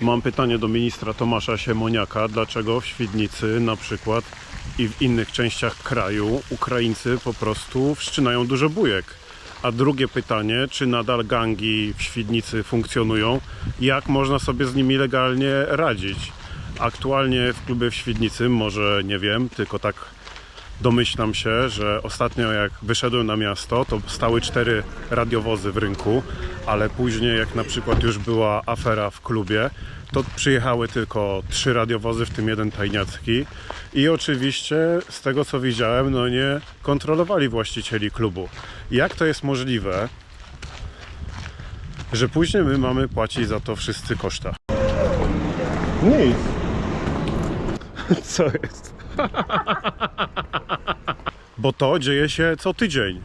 Mam pytanie do ministra Tomasza Siemoniaka. Dlaczego w Świdnicy na przykład i w innych częściach kraju Ukraińcy po prostu wszczynają dużo bujek? A drugie pytanie, czy nadal gangi w Świdnicy funkcjonują? Jak można sobie z nimi legalnie radzić? Aktualnie w klubie w Świdnicy, może nie wiem, tylko tak domyślam się, że ostatnio jak wyszedłem na miasto, to stały cztery radiowozy w rynku, ale później jak na przykład już była afera w klubie, to przyjechały tylko trzy radiowozy, w tym jeden tajniacki i oczywiście z tego co widziałem, no nie kontrolowali właścicieli klubu. Jak to jest możliwe, że później my mamy płacić za to wszyscy koszta? Nic. Co jest? Bo to dzieje się co tydzień.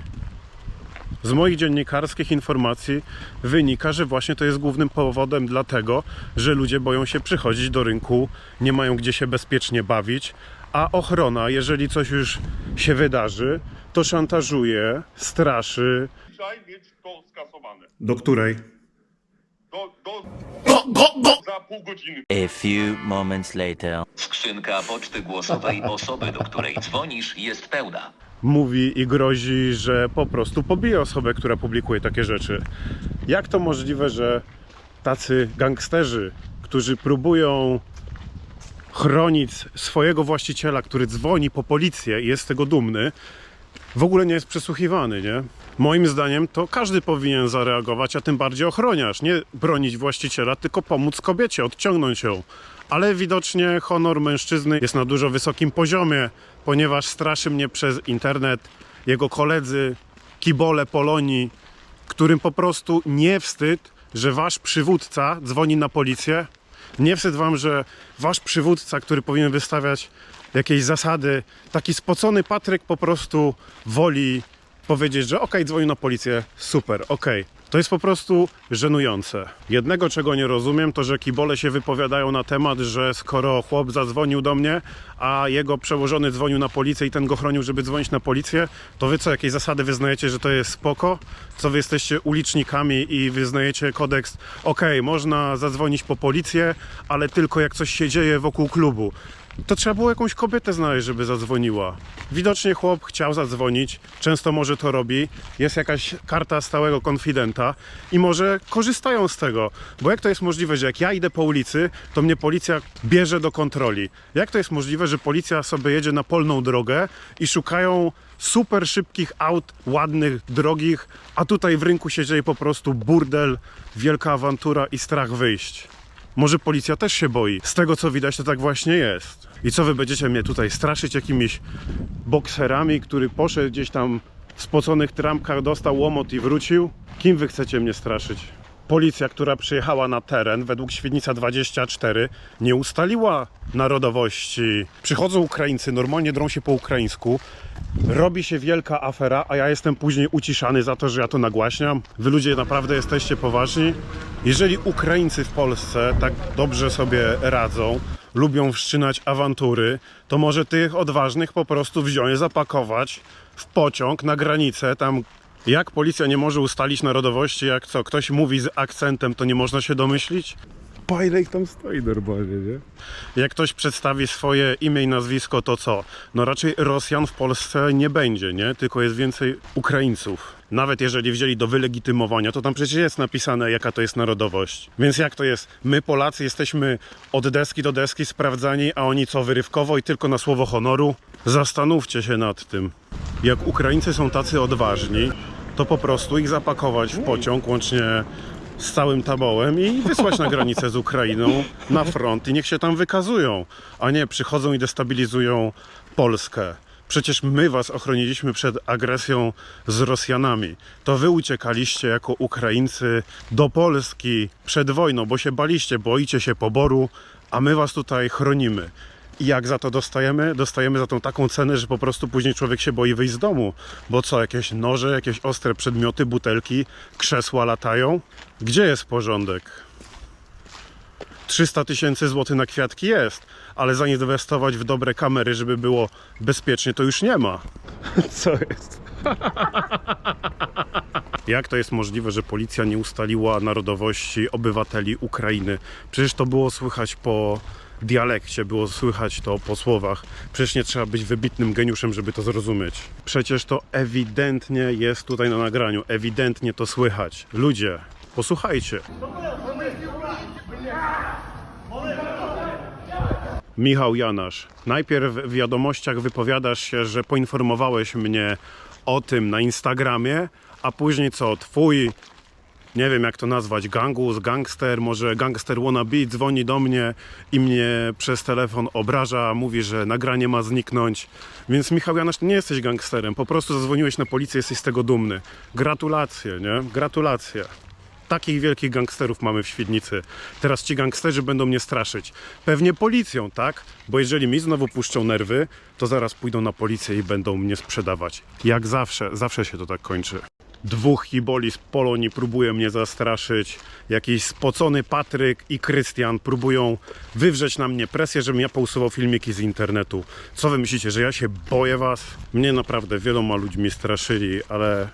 Z moich dziennikarskich informacji wynika, że właśnie to jest głównym powodem dlatego, że ludzie boją się przychodzić do rynku, nie mają gdzie się bezpiecznie bawić, a ochrona, jeżeli coś już się wydarzy, to szantażuje, straszy. Dzisiaj mieć Do, do, za pół godziny. A few moments later. Skrzynka poczty głosowej osoby, do której dzwonisz, jest pełna. mówi i grozi, że po prostu pobije osobę, która publikuje takie rzeczy. Jak to możliwe, że tacy gangsterzy, którzy próbują chronić swojego właściciela, który dzwoni po policję i jest z tego dumny, w ogóle nie jest przesłuchiwany, nie? Moim zdaniem to każdy powinien zareagować, a tym bardziej ochroniarz. Nie bronić właściciela, tylko pomóc kobiecie, odciągnąć ją. Ale widocznie honor mężczyzny jest na dużo wysokim poziomie, ponieważ straszy mnie przez internet jego koledzy, kibole Polonii, którym po prostu nie wstyd, że wasz przywódca dzwoni na policję. Nie wstyd wam, że wasz przywódca, który powinien wystawiać jakieś zasady, taki spocony Patryk po prostu woli powiedzieć, że okej, dzwoni na policję, super, okej. To jest po prostu żenujące. Jednego, czego nie rozumiem, to że kibole się wypowiadają na temat, że skoro chłop zadzwonił do mnie, a jego przełożony dzwonił na policję i ten go chronił, żeby dzwonić na policję, to wy co, jakieś zasady wyznajecie, że to jest spoko? Co wy jesteście ulicznikami i wyznajecie kodeks, okej, można zadzwonić po policję, ale tylko jak coś się dzieje wokół klubu. To trzeba było jakąś kobietę znaleźć, żeby zadzwoniła. Widocznie chłop chciał zadzwonić, często może to robi, jest jakaś karta stałego konfidenta i może korzystają z tego. Bo jak to jest możliwe, że jak ja idę po ulicy, to mnie policja bierze do kontroli? Jak to jest możliwe, że policja sobie jedzie na polną drogę i szukają super szybkich aut, ładnych, drogich, a tutaj w rynku się dzieje po prostu burdel, wielka awantura i strach wyjść? Może policja też się boi. Z tego co widać, to tak właśnie jest. I co wy będziecie mnie tutaj straszyć jakimiś bokserami, który poszedł gdzieś tam w spoconych trampkach, dostał łomot i wrócił? Kim wy chcecie mnie straszyć? Policja, która przyjechała na teren, według Świdnica 24, nie ustaliła narodowości. Przychodzą Ukraińcy, normalnie drą się po ukraińsku, robi się wielka afera, a ja jestem później uciszany za to, że ja to nagłaśniam. Wy ludzie naprawdę jesteście poważni? Jeżeli Ukraińcy w Polsce tak dobrze sobie radzą, lubią wszczynać awantury, to może tych odważnych po prostu wziąć, zapakować w pociąg na granicę, tam jak policja nie może ustalić narodowości, jak co, ktoś mówi z akcentem, to nie można się domyślić? Pa, ile ich tam stoi normalnie, nie? Jak ktoś przedstawi swoje imię i nazwisko, to co? No raczej Rosjan w Polsce nie będzie, nie? Tylko jest więcej Ukraińców. Nawet jeżeli wzięli do wylegitymowania, to tam przecież jest napisane, jaka to jest narodowość. Więc jak to jest? My Polacy jesteśmy od deski do deski sprawdzani, a oni co, wyrywkowo i tylko na słowo honoru? Zastanówcie się nad tym. Jak Ukraińcy są tacy odważni, to po prostu ich zapakować w pociąg łącznie z całym tabołem i wysłać na granicę z Ukrainą, na front i niech się tam wykazują, a nie przychodzą i destabilizują Polskę. Przecież my was ochroniliśmy przed agresją z Rosjanami. To wy uciekaliście jako Ukraińcy do Polski przed wojną, bo się baliście, boicie się poboru, a my was tutaj chronimy. I jak za to dostajemy? Dostajemy za tą taką cenę, że po prostu później człowiek się boi wyjść z domu. Bo co, jakieś noże, jakieś ostre przedmioty, butelki, krzesła latają? Gdzie jest porządek? 300 tysięcy złotych na kwiatki jest, ale zainwestować w dobre kamery, żeby było bezpiecznie, to już nie ma. Co jest? Jak to jest możliwe, że policja nie ustaliła narodowości obywateli Ukrainy? Przecież to było słychać po dialekcie, było słychać to po słowach. Przecież nie trzeba być wybitnym geniuszem, żeby to zrozumieć. Przecież to ewidentnie jest tutaj na nagraniu, ewidentnie to słychać. Ludzie, posłuchajcie. Michał Janasz, najpierw w wiadomościach wypowiadasz się, że poinformowałeś mnie o tym na Instagramie, a później co, twój, nie wiem jak to nazwać, gangus, gangster, może gangster wannabe dzwoni do mnie i mnie przez telefon obraża, mówi, że nagranie ma zniknąć. Więc Michał Janasz, nie jesteś gangsterem, po prostu zadzwoniłeś na policję, jesteś z tego dumny. Gratulacje, nie? Gratulacje. Takich wielkich gangsterów mamy w Świdnicy. Teraz ci gangsterzy będą mnie straszyć. Pewnie policją, tak? Bo jeżeli mi znowu puszczą nerwy, to zaraz pójdą na policję i będą mnie sprzedawać. Jak zawsze, zawsze się to tak kończy. Dwóch hiboli z Polonii próbuje mnie zastraszyć. Jakiś spocony Patryk i Krystian próbują wywrzeć na mnie presję, żebym ja pousuwał filmiki z internetu. Co wy myślicie, że ja się boję was? Mnie naprawdę wieloma ludźmi straszyli, ale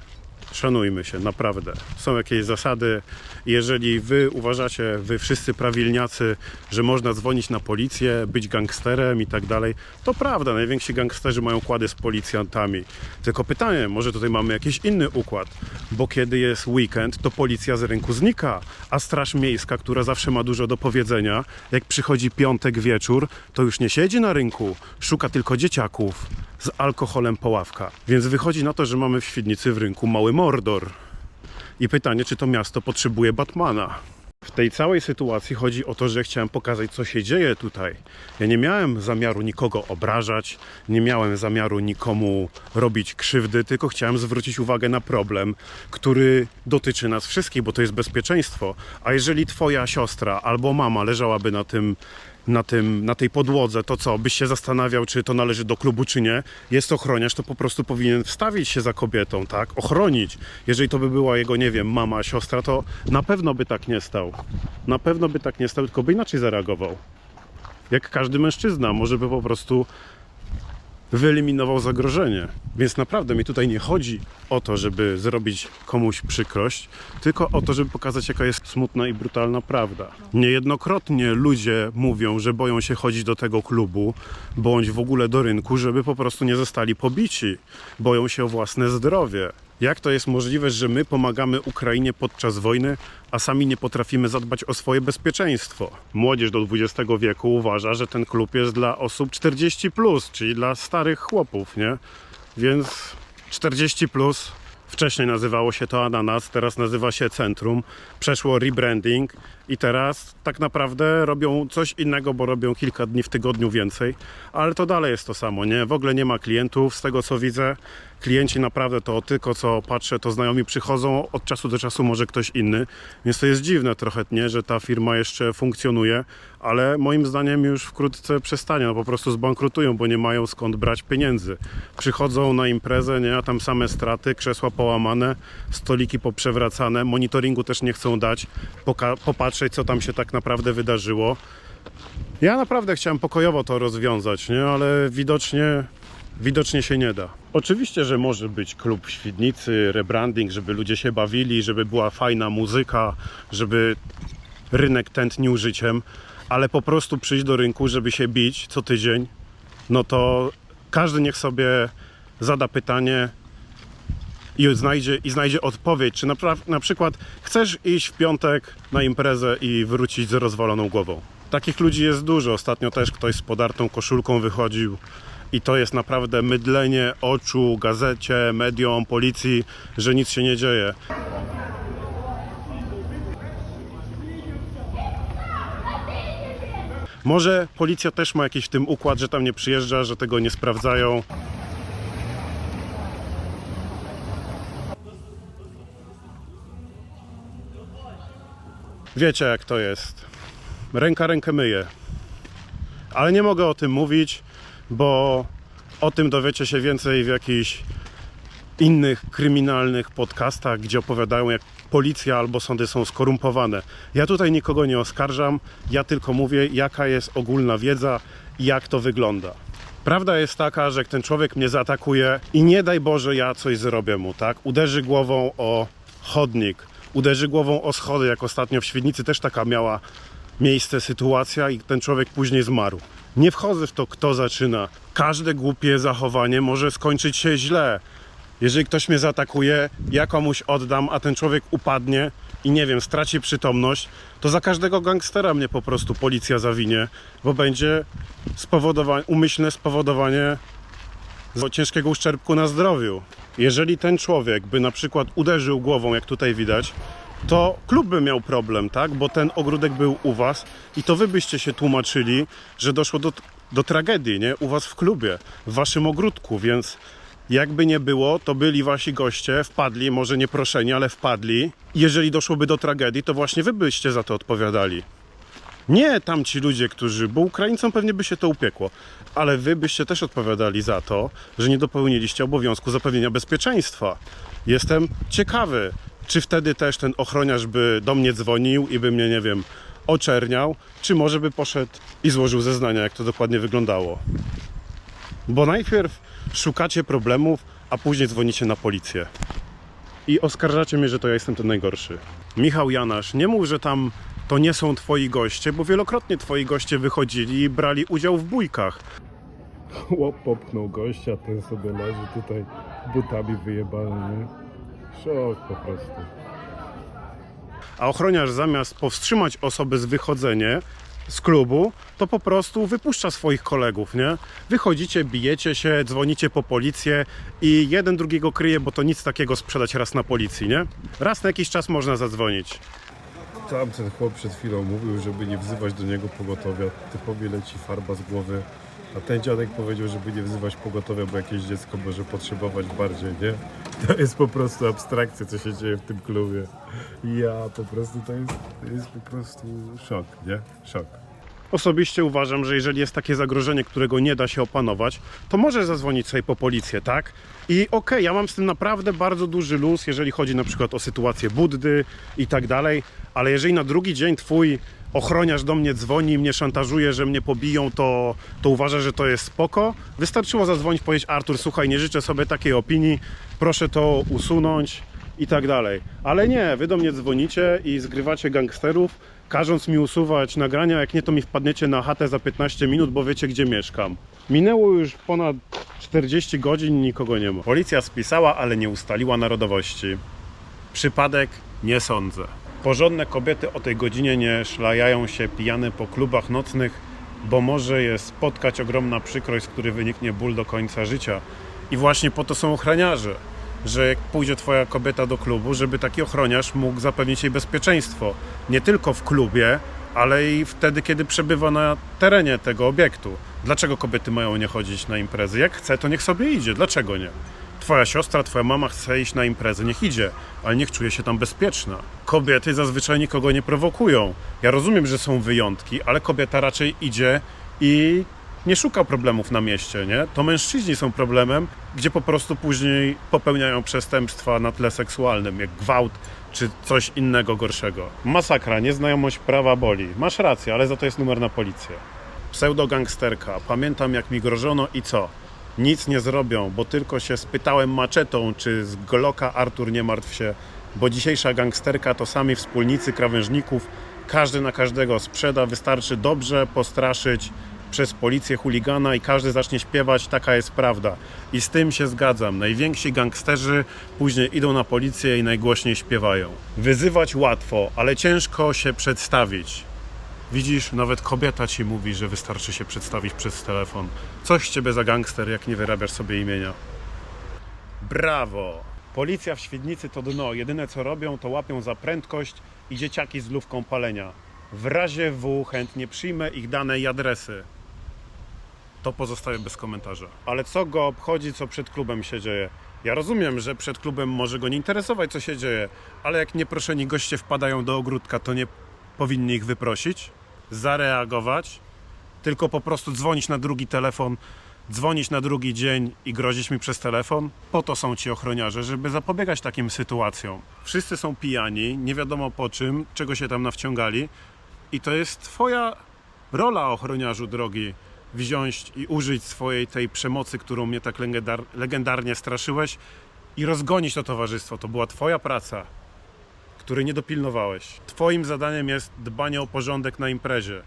Szanujmy się, naprawdę. Są jakieś zasady. Jeżeli wy uważacie, wy wszyscy prawilniacy, że można dzwonić na policję, być gangsterem i tak dalej, to prawda, najwięksi gangsterzy mają układy z policjantami. Tylko pytanie, może tutaj mamy jakiś inny układ, bo kiedy jest weekend, to policja z rynku znika, a Straż Miejska, która zawsze ma dużo do powiedzenia, jak przychodzi piątek wieczór, to już nie siedzi na rynku, szuka tylko dzieciaków z alkoholem po ławkach. Więc wychodzi na to, że mamy w Świdnicy w rynku mały Mordor. I pytanie, czy to miasto potrzebuje Batmana? W tej całej sytuacji chodzi o to, że chciałem pokazać, co się dzieje tutaj. Ja nie miałem zamiaru nikogo obrażać, nie miałem zamiaru nikomu robić krzywdy, tylko chciałem zwrócić uwagę na problem, który dotyczy nas wszystkich, bo to jest bezpieczeństwo. A jeżeli twoja siostra albo mama leżałaby na tym na, tym, na tej podłodze, to co, byś się zastanawiał, czy to należy do klubu, czy nie, jest ochroniarz, to po prostu powinien wstawić się za kobietą, tak? Ochronić. Jeżeli to by była jego, nie wiem, mama, siostra, to na pewno by tak nie stał. Na pewno by tak nie stał, tylko by inaczej zareagował. Jak każdy mężczyzna, może by po prostu wyeliminował zagrożenie. Więc naprawdę mi tutaj nie chodzi o to, żeby zrobić komuś przykrość, tylko o to, żeby pokazać, jaka jest smutna i brutalna prawda. Niejednokrotnie ludzie mówią, że boją się chodzić do tego klubu, bądź w ogóle do rynku, żeby po prostu nie zostali pobici. Boją się o własne zdrowie. Jak to jest możliwe, że my pomagamy Ukrainie podczas wojny, a sami nie potrafimy zadbać o swoje bezpieczeństwo? Młodzież do XX wieku uważa, że ten klub jest dla osób 40, plus, czyli dla starych chłopów, nie? Więc 40 plus. Wcześniej nazywało się to Ananas, teraz nazywa się Centrum. Przeszło rebranding i teraz tak naprawdę robią coś innego, bo robią kilka dni w tygodniu więcej, ale to dalej jest to samo, nie? W ogóle nie ma klientów, z tego co widzę. Klienci naprawdę to tylko co patrzę, to znajomi przychodzą, od czasu do czasu może ktoś inny, więc to jest dziwne trochę, nie? Że ta firma jeszcze funkcjonuje, ale moim zdaniem już wkrótce przestanie, no po prostu zbankrutują, bo nie mają skąd brać pieniędzy. Przychodzą na imprezę, nie? A tam same straty, krzesła połamane, stoliki poprzewracane, monitoringu też nie chcą dać, popatrzeć co tam się tak naprawdę wydarzyło. Ja naprawdę chciałem pokojowo to rozwiązać, nie? ale widocznie, widocznie się nie da. Oczywiście, że może być klub w Świdnicy, rebranding, żeby ludzie się bawili, żeby była fajna muzyka, żeby rynek tętnił życiem, ale po prostu przyjść do rynku, żeby się bić co tydzień, no to każdy niech sobie zada pytanie, i znajdzie, i znajdzie odpowiedź, czy na, na przykład chcesz iść w piątek na imprezę i wrócić z rozwaloną głową. Takich ludzi jest dużo. Ostatnio też ktoś z podartą koszulką wychodził i to jest naprawdę mydlenie oczu gazecie, mediom, policji, że nic się nie dzieje. Może policja też ma jakiś w tym układ, że tam nie przyjeżdża, że tego nie sprawdzają. Wiecie jak to jest. Ręka rękę myje. Ale nie mogę o tym mówić, bo o tym dowiecie się więcej w jakichś innych kryminalnych podcastach, gdzie opowiadają, jak policja albo sądy są skorumpowane. Ja tutaj nikogo nie oskarżam, ja tylko mówię, jaka jest ogólna wiedza i jak to wygląda. Prawda jest taka, że jak ten człowiek mnie zaatakuje i nie daj Boże ja coś zrobię mu, tak? Uderzy głową o chodnik, uderzy głową o schody, jak ostatnio w Świdnicy też taka miała miejsce sytuacja i ten człowiek później zmarł. Nie wchodzę w to, kto zaczyna. Każde głupie zachowanie może skończyć się źle. Jeżeli ktoś mnie zaatakuje, ja komuś oddam, a ten człowiek upadnie i nie wiem, straci przytomność, to za każdego gangstera mnie po prostu policja zawinie, bo będzie spowodowa- umyślne spowodowanie ciężkiego uszczerbku na zdrowiu. Jeżeli ten człowiek by na przykład uderzył głową, jak tutaj widać, to klub by miał problem, tak? Bo ten ogródek był u was i to wy byście się tłumaczyli, że doszło do, do tragedii, nie? U was w klubie, w waszym ogródku, więc jakby nie było, to byli wasi goście, wpadli, może nie proszeni, ale wpadli. Jeżeli doszłoby do tragedii, to właśnie wy byście za to odpowiadali. Nie tamci ludzie, którzy, bo Ukraińcom pewnie by się to upiekło, ale wy byście też odpowiadali za to, że nie dopełniliście obowiązku zapewnienia bezpieczeństwa. Jestem ciekawy, czy wtedy też ten ochroniarz by do mnie dzwonił i by mnie, nie wiem, oczerniał, czy może by poszedł i złożył zeznania, jak to dokładnie wyglądało. Bo najpierw szukacie problemów, a później dzwonicie na policję. I oskarżacie mnie, że to ja jestem ten najgorszy. Michał Janasz, nie mów, że tam to nie są twoi goście, bo wielokrotnie twoi goście wychodzili i brali udział w bójkach. Chłop popchnął gościa, ten sobie leży tutaj butami wyjebany, nie? Szok po prostu. A ochroniarz zamiast powstrzymać osobę z wychodzenia z klubu, to po prostu wypuszcza swoich kolegów, nie? Wychodzicie, bijecie się, dzwonicie po policję i jeden drugiego kryje, bo to nic takiego sprzedać raz na policji, nie? Raz na jakiś czas można zadzwonić. Tam ten chłop przed chwilą mówił, żeby nie wzywać do niego pogotowia. Typowi leci farba z głowy. A ten dziadek powiedział, żeby nie wzywać pogotowia, bo jakieś dziecko może potrzebować bardziej, nie? To jest po prostu abstrakcja, co się dzieje w tym klubie. Ja po prostu, to jest, to jest po prostu szok, nie? Szok. Osobiście uważam, że jeżeli jest takie zagrożenie, którego nie da się opanować, to może zadzwonić sobie po policję, tak? I okej, ja mam z tym naprawdę bardzo duży luz, jeżeli chodzi na przykład o sytuację Buddy i tak dalej, ale jeżeli na drugi dzień twój ochroniarz do mnie dzwoni i mnie szantażuje, że mnie pobiją, to, to uważa, że to jest spoko. Wystarczyło zadzwonić, powiedzieć Artur, słuchaj, nie życzę sobie takiej opinii, proszę to usunąć i tak dalej. Ale nie, wy do mnie dzwonicie i zgrywacie gangsterów, każąc mi usuwać nagrania, jak nie to mi wpadniecie na chatę za 15 minut, bo wiecie gdzie mieszkam. Minęło już ponad 40 godzin, nikogo nie ma. Policja spisała, ale nie ustaliła narodowości. Przypadek? Nie sądzę. Porządne kobiety o tej godzinie nie szlajają się pijane po klubach nocnych, bo może je spotkać ogromna przykrość, z której wyniknie ból do końca życia. I właśnie po to są ochroniarze, że jak pójdzie twoja kobieta do klubu, żeby taki ochroniarz mógł zapewnić jej bezpieczeństwo. Nie tylko w klubie, ale i wtedy, kiedy przebywa na terenie tego obiektu. Dlaczego kobiety mają nie chodzić na imprezy? Jak chce, to niech sobie idzie. Dlaczego nie? Twoja siostra, twoja mama chce iść na imprezę, niech idzie, ale niech czuje się tam bezpieczna. Kobiety zazwyczaj nikogo nie prowokują. Ja rozumiem, że są wyjątki, ale kobieta raczej idzie i nie szuka problemów na mieście, nie? To mężczyźni są problemem, gdzie po prostu później popełniają przestępstwa na tle seksualnym, jak gwałt czy coś innego gorszego. Masakra, nieznajomość prawa boli. Masz rację, ale za to jest numer na policję. Pseudogangsterka. Pamiętam jak mi grożono i co? Nic nie zrobią, bo tylko się spytałem maczetą, czy z Glocka Artur nie martw się, bo dzisiejsza gangsterka to sami wspólnicy krawężników. Każdy na każdego sprzeda, wystarczy dobrze postraszyć przez policję chuligana i każdy zacznie śpiewać, taka jest prawda. I z tym się zgadzam. Najwięksi gangsterzy później idą na policję i najgłośniej śpiewają. Wyzywać łatwo, ale ciężko się przedstawić. Widzisz, nawet kobieta ci mówi, że wystarczy się przedstawić przez telefon. Coś z ciebie za gangster, jak nie wyrabiasz sobie imienia. Brawo! Policja w Świdnicy to dno. Jedyne co robią, to łapią za prędkość i dzieciaki z lufką palenia. W razie W chętnie przyjmę ich dane i adresy. To pozostaje bez komentarza. Ale co go obchodzi, co przed klubem się dzieje? Ja rozumiem, że przed klubem może go nie interesować, co się dzieje, ale jak nieproszeni goście wpadają do ogródka, to nie powinni ich wyprosić, zareagować, tylko po prostu dzwonić na drugi telefon, dzwonić na drugi dzień i grozić mi przez telefon. Po to są ci ochroniarze, żeby zapobiegać takim sytuacjom. Wszyscy są pijani, nie wiadomo po czym, czego się tam nawciągali i to jest twoja rola ochroniarzu drogi wziąć i użyć swojej tej przemocy, którą mnie tak legendar- legendarnie straszyłeś i rozgonić to towarzystwo. To była twoja praca. który nie dopilnowałeś. Twoim zadaniem jest dbanie o porządek na imprezie,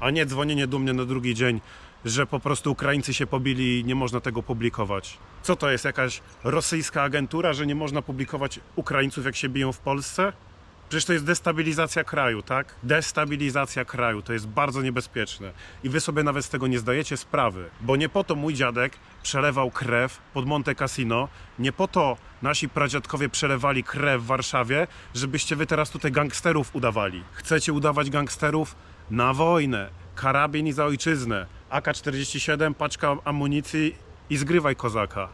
a nie dzwonienie do mnie na drugi dzień, że po prostu Ukraińcy się pobili i nie można tego publikować. Co to jest, jakaś rosyjska agentura, że nie można publikować Ukraińców, jak się biją w Polsce? Przecież to jest destabilizacja kraju, tak? Destabilizacja kraju to jest bardzo niebezpieczne. I wy sobie nawet z tego nie zdajecie sprawy, bo nie po to mój dziadek przelewał krew pod Monte Cassino, nie po to nasi pradziadkowie przelewali krew w Warszawie, żebyście wy teraz tutaj gangsterów udawali. Chcecie udawać gangsterów na wojnę, karabin i za ojczyznę, AK-47, paczka amunicji i zgrywaj kozaka.